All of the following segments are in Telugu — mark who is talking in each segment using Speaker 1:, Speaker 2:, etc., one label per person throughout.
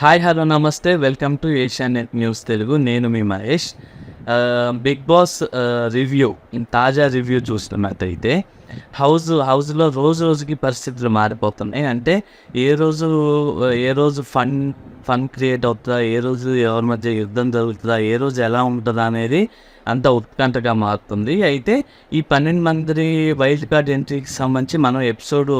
Speaker 1: Hi hello namaste. Welcome to Asianet news Telugu నేను మీ మహేష్. బిగ్ బాస్ రివ్యూ తాజా రివ్యూ చూస్తున్నట్టయితే హౌస్ హౌస్లో రోజు రోజుకి పరిస్థితులు మారిపోతున్నాయి. అంటే ఏ రోజు ఏ రోజు ఫన్ ఫన్ క్రియేట్ అవుతుందా ఏ రోజు ఎవరి మధ్య యుద్ధం జరుగుతుందా ఏ రోజు ఎలా ఉంటుందా అనేది అంత ఉత్కంఠగా మారుతుంది. అయితే ఈ పన్నెండు మంది వైల్డ్ కార్డ్ ఎంట్రీకి సంబంధించి మనం ఎపిసోడ్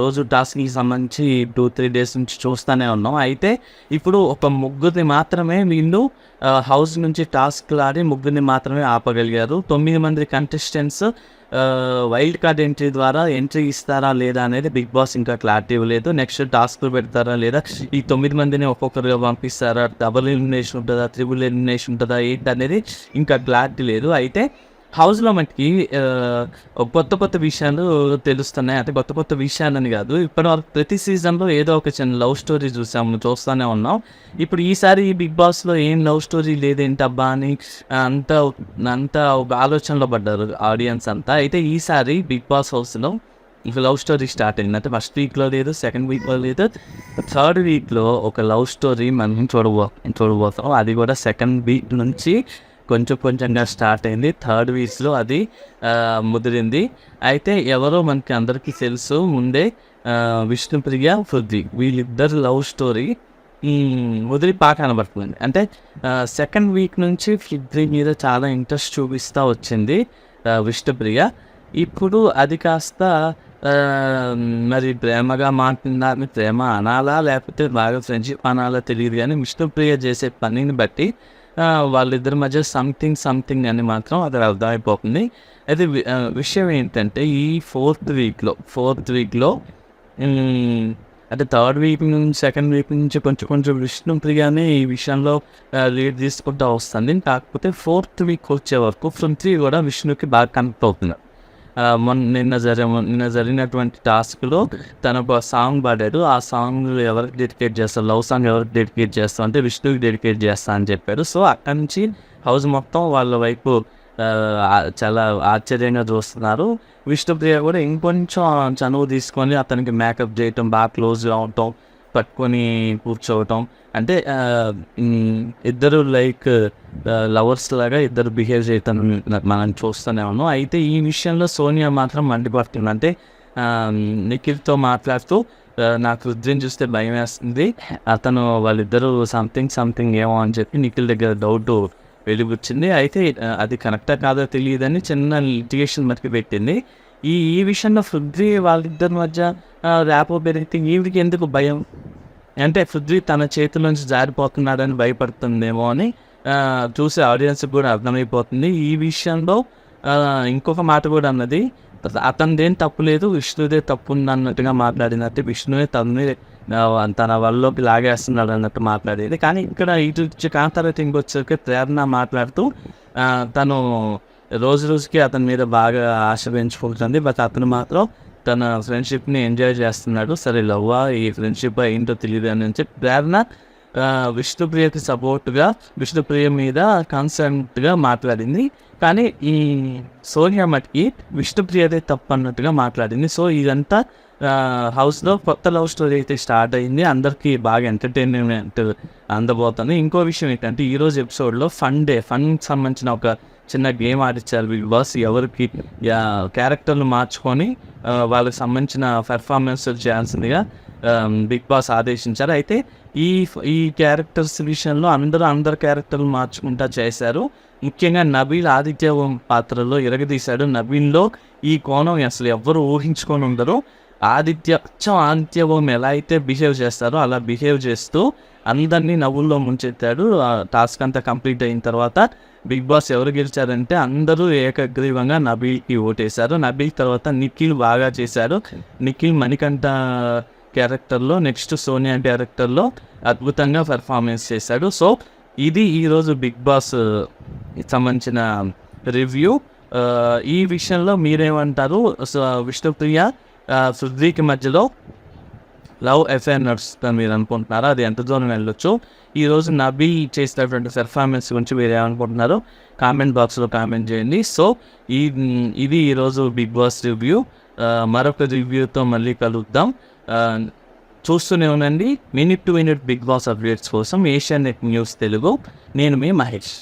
Speaker 1: రోజు టాస్క్కి సంబంధించి టూ త్రీ డేస్ నుంచి చూస్తూనే ఉన్నాం. అయితే ఇప్పుడు ఒక ముగ్గురిని మాత్రమే వీళ్ళు హౌస్ నుంచి టాస్క్లు ఆడి ముగ్గురిని మాత్రమే ఆపగలిగారు. తొమ్మిది మంది కంటెస్టెంట్స్ వైల్డ్ కార్డ్ ఎంట్రీ ద్వారా ఎంట్రీ ఇస్తారా లేదా అనేది బిగ్ బాస్ ఇంకా క్లారిటీ ఇవ్వలేదు. నెక్స్ట్ టాస్క్ పెడతారా లేదా? ఈ తొమ్మిది మందిని ఒక్కొక్కరుగా పంపిస్తారా? డబుల్ ఎలిమినేషన్ ఉంటుందా? త్రిబుల్ ఎలిమినేషన్ ఉంటుందా? ఏంటి అనేది ఇంకా క్లారిటీ లేదు. అయితే హౌస్లో మనకి కొత్త కొత్త విషయాలు తెలుస్తున్నాయి. అంటే కొత్త కొత్త విషయాలని కాదు. ఇప్పటివరకు ప్రతి సీజన్లో ఏదో ఒక చిన్న లవ్ స్టోరీ చూసాము చూస్తూనే ఉన్నాం. ఇప్పుడు ఈసారి బిగ్ బాస్లో ఏం లవ్ స్టోరీ లేదేంటబ్బా అని అంత అంత ఒక ఆలోచనలో పడ్డారు ఆడియన్స్ అంతా. అయితే ఈసారి బిగ్ బాస్ హౌస్లో ఇక లవ్ స్టోరీ స్టార్ట్ అయింది. అంటే ఫస్ట్ వీక్లో లేదు సెకండ్ వీక్లో లేదు. థర్డ్ వీక్లో ఒక లవ్ స్టోరీ మనం చూడబో చూడబోతాం. అది కూడా సెకండ్ వీక్ నుంచి కొంచెం కొంచెంగా స్టార్ట్ అయింది. థర్డ్ వీక్స్లో అది ముదిరింది. అయితే ఎవరో మనకి అందరికీ తెలుసు ముందే విష్ణుప్రియ పృథ్వీ. వీళ్ళిద్దరు లవ్ స్టోరీ ముదిరి బాగా కనబడుతుంది అంటే సెకండ్ వీక్ నుంచి పృథ్వీ మీద చాలా ఇంట్రెస్ట్ చూపిస్తూ వచ్చింది విష్ణుప్రియ. ఇప్పుడు అది కాస్త మరి ప్రేమగా మాట్లాడిందా మీ ప్రేమ అనాలా లేకపోతే బాగా ఫ్రెండ్షిప్ అనాలా తెలియదు కానీ విష్ణుప్రియ చేసే పనిని బట్టి వాళ్ళిద్దరి మధ్య సంథింగ్ సంథింగ్ అని మాత్రం అది అర్థమైపోతుంది. అయితే విషయం ఏంటంటే ఈ ఫోర్త్ వీక్లో ఫోర్త్ వీక్లో అంటే థర్డ్ వీక్ నుంచి సెకండ్ వీక్ నుంచి కొంచెం కొంచెం విష్ణుప్రియానే ఈ విషయంలో లీడ్ తీసుకుంటూ వస్తుంది. కాకపోతే ఫోర్త్ వీక్ వచ్చే వరకు పృథ్వీ కూడా విష్ణుకి బాగా కనెక్ట్ అవుతుంది. మొన్న నిన్న జరి నిన్న జరిగినటువంటి టాస్క్లో తన ఒక సాంగ్ పాడాడు. ఆ సాంగ్ ఎవరికి డెడికేట్ చేస్తారు? లవ్ సాంగ్ ఎవరికి డెడికేట్ చేస్తాం అంటే విష్ణుకి డెడికేట్ చేస్తా అని చెప్పాడు సో అక్కడి నుంచి హౌస్ మొత్తం వాళ్ళ వైపు చాలా ఆశ్చర్యంగా చూస్తున్నారు. విష్ణుప్రియ కూడా ఇంకొంచెం చనువు తీసుకొని అతనికి మేకప్ చేయటం బాగా క్లోజ్గా ఉండటం పట్టుకొని కూర్చోవటం. అంటే ఇద్దరు లైక్ లవర్స్ లాగా ఇద్దరు బిహేవ్ చేయటం మనం చూస్తూనే ఉన్నాం. అయితే ఈ విషయంలో సోనియా మాత్రం మండిపడుతుంది అంటే నిఖిల్తో మాట్లాడుతూ నాకు రుద్రిని చూస్తే భయం వేస్తుంది. అతను వాళ్ళిద్దరూ సంథింగ్ సంథింగ్ ఏమో అని చెప్పి నిఖిల్ దగ్గర డౌట్ వెలుగుచ్చింది. అయితే అది కరెక్టా కాదో తెలియదని చిన్న లిటిగేషన్ మటుకు పెట్టింది. ఈ ఈ విషయంలో పృథ్వీ వాళ్ళిద్దరి మధ్య ర్యాపో పెరిగితే ఈవిడికి ఎందుకు భయం? అంటే పృథ్వీ తన చేతిలోంచి జారిపోతున్నాడని భయపడుతుందేమో అని చూసే ఆడియన్స్ కూడా అర్థమైపోతుంది. ఈ విషయంలో ఇంకొక మాట కూడా అన్నది అతనిదేం తప్పు లేదు విష్ణుదే తప్పు ఉంది అన్నట్టుగా మాట్లాడినట్టు విష్ణువే తనని తన వల్లలోకి లాగేస్తున్నాడు అన్నట్టు మాట్లాడేది. కానీ ఇక్కడ ఇటు కాంతారా థింగ్ వచ్చేసరికి ప్రేరణ మాట్లాడుతూ తను రోజు రోజుకి అతని మీద బాగా ఆశ పెంచుకుంటుంది. బట్ అతను మాత్రం తన ఫ్రెండ్షిప్ని ఎంజాయ్ చేస్తున్నాడు. సరే లవ్వా ఈ ఫ్రెండ్షిప్ ఏంటో తెలియదు అని చెప్పి ప్రేరణ విష్ణుప్రియకి సపోర్ట్గా విష్ణుప్రియ మీద కన్సర్న్గా మాట్లాడింది. కానీ ఈ సోనియా మట్కి విష్ణుప్రియదే తప్పు అన్నట్టుగా మాట్లాడింది. సో ఇదంతా హౌస్లో కొత్త లవ్ స్టోరీ అయితే స్టార్ట్ అయింది. అందరికీ బాగా ఎంటర్టైన్మెంట్ అందబోతుంది. ఇంకో విషయం ఏంటంటే ఈరోజు ఎపిసోడ్లో ఫన్ డే ఫన్ సంబంధించిన ఒక చిన్న గేమ్ ఆడిచ్చారు బిగ్ బాస్ ఎవరికి క్యారెక్టర్లు మార్చుకొని వాళ్ళకి సంబంధించిన పెర్ఫార్మెన్స్ చేయాల్సిందిగా బిగ్ బాస్ ఆదేశించారు. అయితే ఈ ఈ క్యారెక్టర్స్ విషయంలో అందరూ అందరు క్యారెక్టర్లు మార్చుకుంటా చేశారు. ముఖ్యంగా నబీల్ ఆదిత్య పాత్రలో ఇరగదీశాడు నబీన్లో ఈ కోణం అసలు ఎవ్వరు ఊహించుకొని ఉండరు. ఆదిత్య అచ్చం ఆదిత్య ఓం ఎలా అయితే బిహేవ్ చేస్తారో అలా బిహేవ్ చేస్తూ అందరినీ నవ్వుల్లో ముంచెత్తాడు. టాస్క్ అంతా కంప్లీట్ అయిన తర్వాత బిగ్ బాస్ ఎవరు గెలిచారంటే అందరూ ఏకగ్రీవంగా నబీల్కి ఓటేశారు. నబీల్ తర్వాత నిఖిల్ బాగా చేశారు. నిఖిల్ మణికంఠ క్యారెక్టర్లో నెక్స్ట్ సోనియా క్యారెక్టర్లో అద్భుతంగా పెర్ఫార్మెన్స్ చేశాడు. సో ఇది ఈరోజు బిగ్ బాస్ సంబంధించిన రివ్యూ. ఈ విషయంలో మీరేమంటారు? సో విష్ణుప్రియ ఆ, మధ్యలో లవ్ ఎఫ్ఐఆర్ నడుస్తుందని మీరు అనుకుంటున్నారా? అది ఎంత దూరం వెళ్ళొచ్చు? ఈరోజు నబీ చేసినటువంటి పెర్ఫార్మెన్స్ గురించి మీరు ఏమనుకుంటున్నారో? కామెంట్ బాక్స్లో కామెంట్ చేయండి. సో ఈ ఇది ఈరోజు బిగ్ బాస్ రివ్యూ. మరొక రివ్యూతో మళ్ళీ కలుద్దాం. చూస్తూనే ఉండండి. Minute to minute Bigg Boss updates కోసం ఏషియన్ నెట్ న్యూస్ తెలుగు నేను మీ మహేష్.